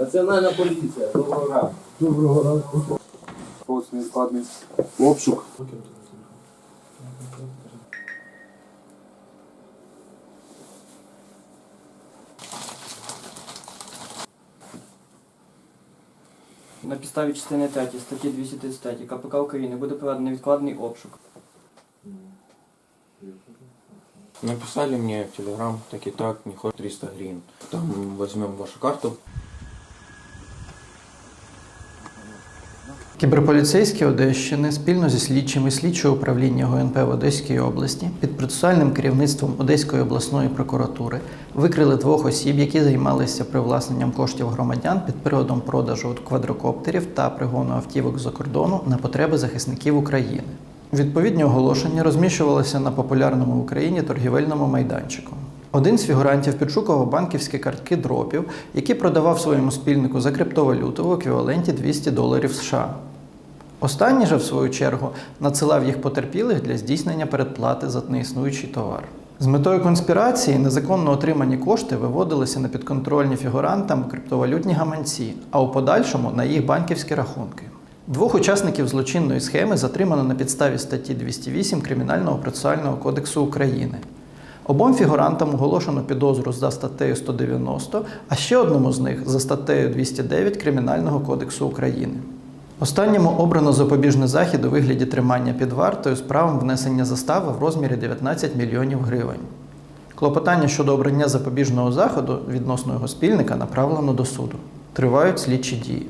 Національна поліція, доброго ранку. Доброго ранку. Ось невідкладний обшук. На підставі частини 3 статті 233 КПК України буде проведений невідкладний обшук. Написали мне в Телеграм, так и так, не хоть 300 гривен. Там возьмем вашу карту. Кіберполіцейські Одещини спільно зі слідчими слідчого управління ГУНП в Одеській області під процесуальним керівництвом Одеської обласної прокуратури викрили двох осіб, які займалися привласненням коштів громадян під приводом продажу квадрокоптерів та пригону автівок за кордону на потреби захисників України. Відповідні оголошення розміщувалися на популярному в Україні торгівельному майданчику. Один з фігурантів підшукував банківські картки дропів, які продавав своєму спільнику за криптовалюту в еквіваленті 200 доларів США. Останній же, в свою чергу, надсилав їх потерпілих для здійснення передплати за неіснуючий товар. З метою конспірації незаконно отримані кошти виводилися на підконтрольні фігурантам криптовалютні гаманці, а у подальшому на їх банківські рахунки. Двох учасників злочинної схеми затримано на підставі статті 208 Кримінального процесуального кодексу України. Обом фігурантам оголошено підозру за статтею 190, а ще одному з них за статтею 209 Кримінального кодексу України. Останньому обрано запобіжний захід у вигляді тримання під вартою з правом внесення застави в розмірі 19 мільйонів гривень. Клопотання щодо обрання запобіжного заходу відносно його спільника направлено до суду. Тривають слідчі дії.